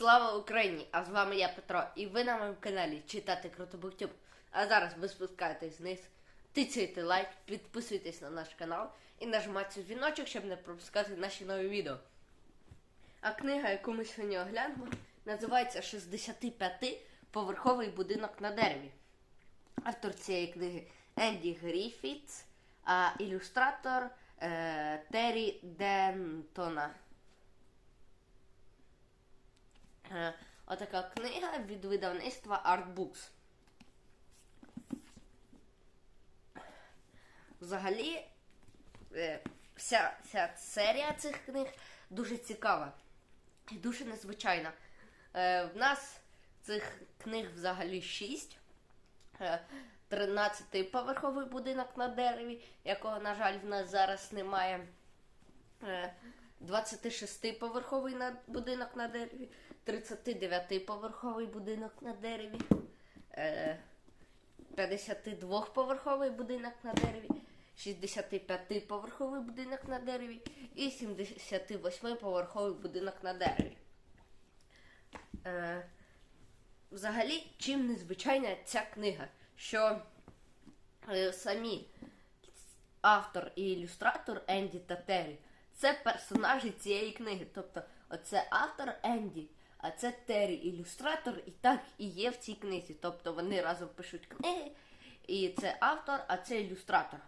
Слава Україні! А з вами я Петро, і ви на моєму каналі Читати Круто Буктюб. А зараз ви спускаєтесь вниз, тицяйте лайк, підписуйтесь на наш канал і нажимайте дзвіночок, щоб не пропускати наші нові відео. А книга, яку ми сьогодні оглянемо, називається 65-поверховий будинок на дереві. Автор цієї книги Енді Гріфітс, а ілюстратор е, Террі Дентона. Е, Отака книга від видавництва Artbooks. Взагалі, е, вся ця серія цих книг дуже цікава і дуже незвичайна. Е, В нас цих книг взагалі шість. Е, 13-поверховий будинок на дереві, якого, на жаль, в нас зараз немає. Е, 26-поверховий будинок на дереві, 39-поверховий будинок на дереві, е, 52-поверховий будинок на дереві, 65-поверховий будинок на дереві і 78-поверховий будинок на дереві. Е, Взагалі, чим незвичайна ця книга, що е, самі автор і ілюстратор Енді та Террі це персонажі цієї книги. Тобто, оце автор Енді, а це Террі ілюстратор, і так і є в цій книзі. Тобто вони разом пишуть книги, і це автор, а це ілюстратор.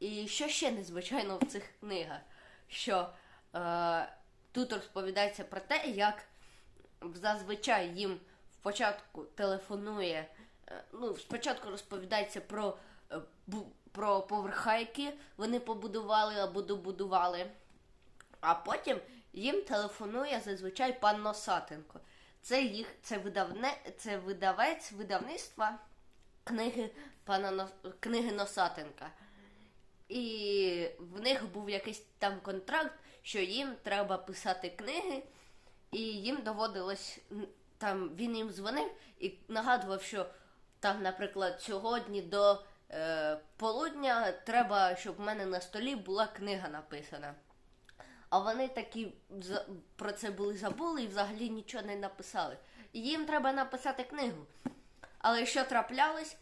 І що ще незвичайно в цих книгах? Що е, тут розповідається про те, як зазвичай їм в початку телефонує. е, Ну, спочатку розповідається про, е, бу- про поверха, які вони побудували або добудували. А потім їм телефонує зазвичай пан Носатенко. Це їх, це видавне, це видавець видавництва книги пана книги Носатенка. І в них був якийсь там контракт, що їм треба писати книги, і їм доводилось там він їм дзвонив і нагадував, що там, наприклад, сьогодні до е, полудня треба, щоб в мене на столі була книга написана. А вони такі про це були забули і взагалі нічого не написали. Їм треба написати книгу. Але що траплялось?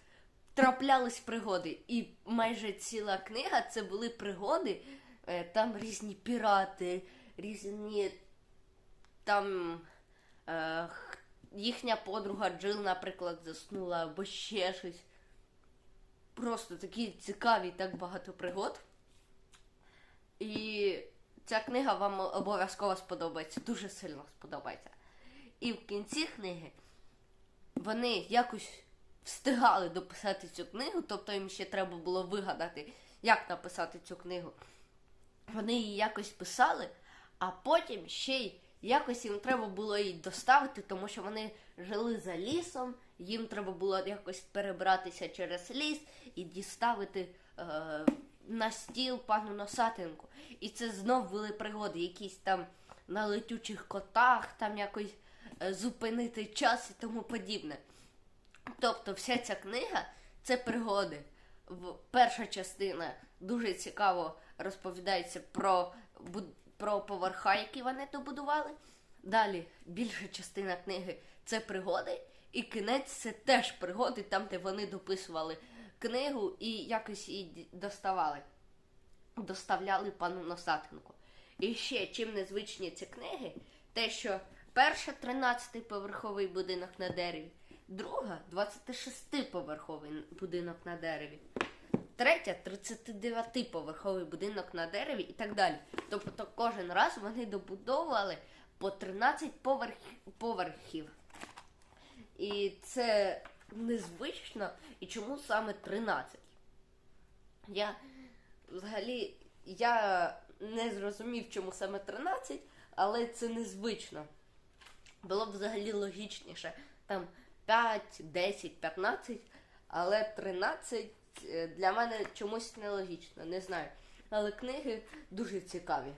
Траплялись пригоди. І майже ціла книга це були пригоди. Е, Там різні пірати, різні там е, їхня подруга Джил, наприклад, заснула або ще щось. Просто такі цікаві, так багато пригод. І ця книга вам обов'язково сподобається, дуже сильно сподобається. І в кінці книги вони якось встигали дописати цю книгу, тобто їм ще треба було вигадати, як написати цю книгу. Вони її якось писали, а потім ще й якось їм треба було її доставити, тому що вони жили за лісом, їм треба було якось перебратися через ліс і діставити е, на стіл пану Носатенку. І це знов були пригоди, якісь там на летючих котах, там якось е, зупинити час і тому подібне. Тобто вся ця книга це пригоди. Перша частина дуже цікаво розповідається про, про поверха, які вони добудували. Далі більша частина книги це пригоди, і кінець це теж пригоди, там, де вони дописували книгу і якось її доставали. Доставляли пану Носатенку. І ще чим незвичні ці книги, те, що перша 13-поверховий будинок на дереві, друга 26-поверховий будинок на дереві, третя 39-поверховий будинок на дереві і так далі. Тобто кожен раз вони добудовували по 13 поверх... поверхів. І це незвично. І чому саме 13? Я взагалі я не зрозумів, чому саме 13, але це незвично. Було б взагалі логічніше. Там 5, 10, 15, але 13 е, для мене чомусь нелогічно, не знаю. Але книги дуже цікаві.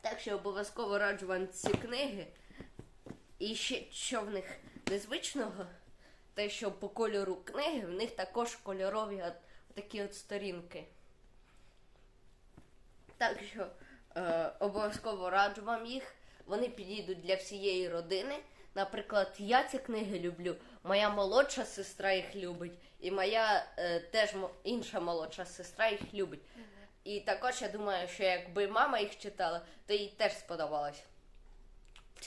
Так що обов'язково раджу вам ці книги. І ще що в них незвичного, те, що по кольору книги в них також кольорові от, такі от сторінки. Так що Е, обов'язково раджу вам їх. Вони підійдуть для всієї родини. Наприклад, я ці книги люблю, моя молодша сестра їх любить, і моя е, теж інша молодша сестра їх любить. І також я думаю, що якби мама їх читала, то їй теж сподобалось.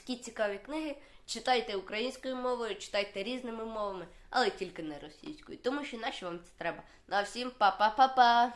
Такі цікаві книги. Читайте українською мовою, читайте різними мовами, але тільки не російською, тому що нащо вам це треба. На всім па-па-па-па!